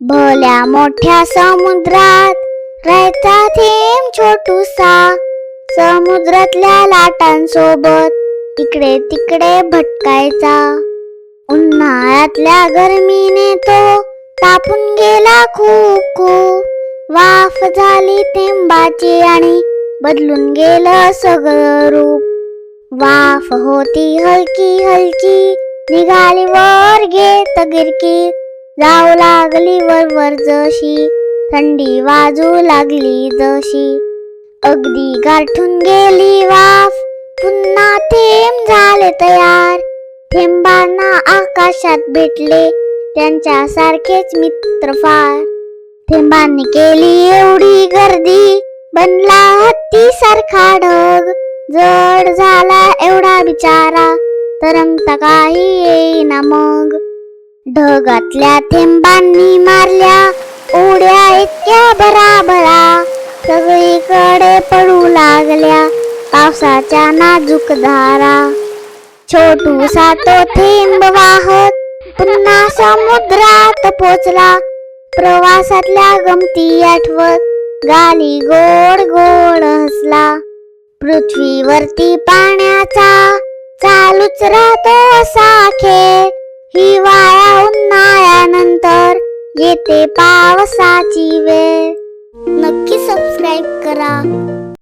भल्या मोठ्या समुद्रात राहायचा थेंब छोटूसा. समुद्रातल्या लाटांसोबत तिकडे तिकडे भटकायचा. उन्हाळ्यातल्या गरमीने तो तापून गेला खूप खूप वाफ झाली थेंबाची आणि बदलून गेलं सगळं रूप. वाफ होती हलकी हलकी निघाली वर घेत गिरकी जाऊ लागली वरवर जशी. थंडी वाजू लागली जशी. अगदी गारठून गेली वाफ. पुन्हा थेंब झाले तयार. थेंबांना आकाशात भेटले त्यांच्या सारखेच मित्र फार. थेंबांनी केली एवढी गर्दी. बनला हत्ती सारखा ढग. जड झाला एवढा बिचारा. तरंगता काही येईना मग. ढगातल्या थेंबांनी मारल्या उड्या इतक्या भराभरा. सगळीकडे पडू लागल्या पावसाच्या नाजूक धारा. छोटूसा तो थेंब वाहत पुन्हा समुद्रात पोचला. प्रवासातल्या गमती आठवत गाली गोड गोड हसला. पृथ्वीवरती पाण्याचा चालूच राहतो असा खेळ. येते पावसाची वेळ. नक्की सबस्क्राईब करा.